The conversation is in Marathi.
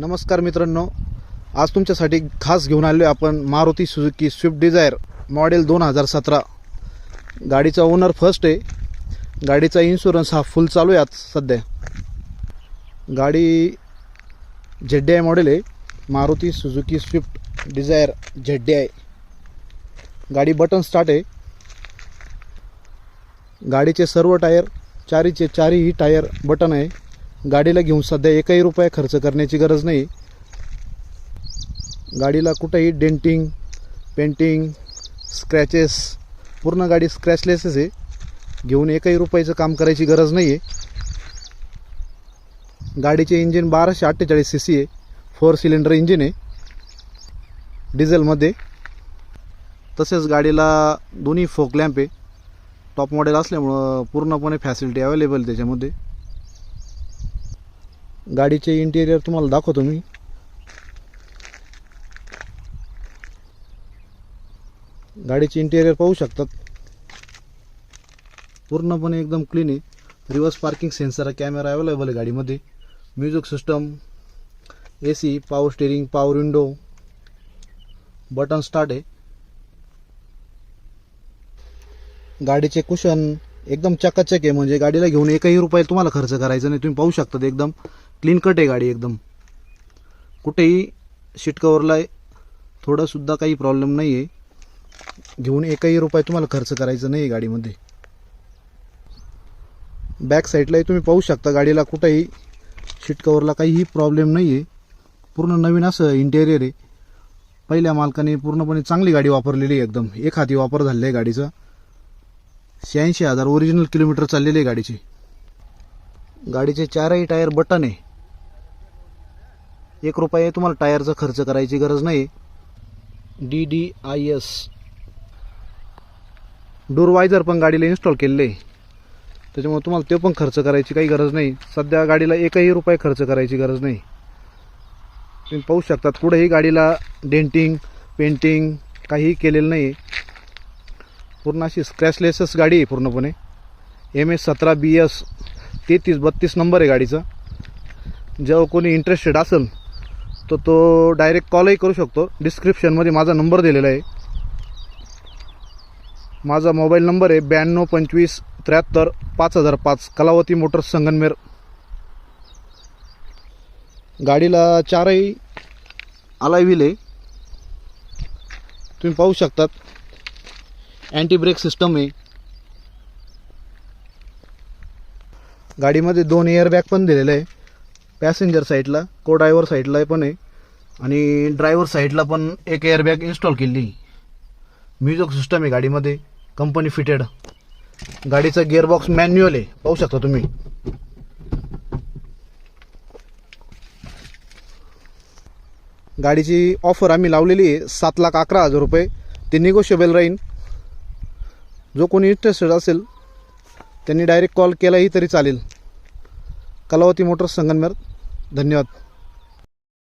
नमस्कार मित्रांनो. आज तुमच्यासाठी खास घेऊन आलो आहे आपण Maruti Suzuki Swift Dzire model दोन हजार सतरा. गाडीचा ओनर फर्स्ट आहे. गाडीचा इन्शुरन्स हा फुल चालू आहे आज सध्या. गाडी झेड आय मॉडेल आहे. Maruti Suzuki Swift Dzire Z I. गाडी बटन स्टार्ट आहे. गाडीचे सर्व टायर चारीचे चारही टायर बटन आहे. गाडीला घेऊन सध्या एकही रुपया खर्च करण्याची गरज नाही. गाडीला कुठंही डेंटिंग पेंटिंग स्क्रॅचेस पूर्ण गाडी स्क्रॅचलेसच आहे. घेऊन एकही रुपयाचं काम करायची गरज नाही आहे गाडीचे इंजिन बाराशे अठ्ठेचाळीस सी सी आहे. फोर सिलेंडर इंजिन आहे. डिझेलमध्ये तसेच गाडीला दोन्ही फोक लॅम्प आहे. टॉप मॉडेल असल्यामुळं पूर्णपणे फॅसिलिटी अवेलेबल त्याच्यामध्ये. गाडीचे इंटेरियर तुम्हाला दाखवतो मी. गाडीचे इंटेरियर पाहू शकतात. पूर्णपणे एकदम क्लीन आहे. Reverse parking sensor camera available आहे गाडीमध्ये. Music system A C power steering power window button start आहे. गाडीचे कुशन एकदम चकाचक आहे म्हणजे गाडीला घेऊन एकही रुपये तुम्हाला खर्च करायचा नाही. तुम्ही पाहू शकता एकदम. क्लीन कट आहे गाडी एकदम. कुठेही सीट कवरला थोडासुद्धा काही प्रॉब्लेम नाही आहे घेऊन एकही रुपये तुम्हाला खर्च करायचा नाही आहे गाडीमध्ये बॅक साईडलाही तुम्ही पाहू शकता गाडीला कुठेही सीट कवरला काहीही प्रॉब्लेम नाही आहे पूर्ण नवीन असं इंटेरियर आहे. पहिल्या मालकाने पूर्णपणे चांगली गाडी वापरलेली आहे एकदम. एक हाती वापर झालेला आहे गाडीचा. शहाऐंशी हजार ओरिजिनल किलोमीटर चाललेली आहे गाडीची. गाडीचे चारही टायर बटन आहे. एक रुपये तुम्हाला टायरचा खर्च करायची गरज नाही. D D I S door visor पण गाडीला इन्स्टॉल केलेले आहे. त्याच्यामुळे तुम्हाला ते पण खर्च करायची काही गरज नाही. सध्या गाडीला एकही रुपये खर्च करायची गरज नाही. तुम्ही पाहू शकतात कुठेही गाडीला डेंटिंग पेंटिंग काहीही केलेलं नाही आहे. पूर्ण अशी स्क्रॅचलेसच गाडी आहे पूर्णपणे. एम एस सतरा बी एस तेहतीस बत्तीस नंबर आहे गाडीचा. जेव्हा कोणी इंटरेस्टेड असेल तर तो डायरेक्ट कॉलही करू शकतो. डिस्क्रिप्शनमध्ये माझा नंबर दिलेला आहे. माझा मोबाईल नंबर आहे ब्याण्णव पंचवीस त्र्याहत्तर पाच हजार पाच. कलावती मोटर्स संगनमेर. गाडीला चारही आलाय व्हील आहे. तुम्ही पाहू शकतात. अँटी ब्रेक सिस्टम आहे. गाडीमध्ये दोन एअरबॅग पण दिलेलं आहे. पॅसेंजर साईडला को ड्रायव्हर साईडला पण आहे. आणि ड्रायव्हर साईडला पण एक एअरबॅग इन्स्टॉल केली म्युझिक सिस्टम आहे गाडीमध्ये कंपनी फिटेड गाडीचा गिअरबॉक्स मॅन्युअल आहे पाहू शकता तुम्ही. गाडीची ऑफर आम्ही लावलेली आहे सात लाख अकरा हजार रुपये. ते निगोशिएबल राहील जो कोणी इंटरेस्टेड असेल त्यांनी डायरेक्ट कॉल केलाही तरी चालेल. कलावती मोटर्स संगनमेर. धन्यवाद.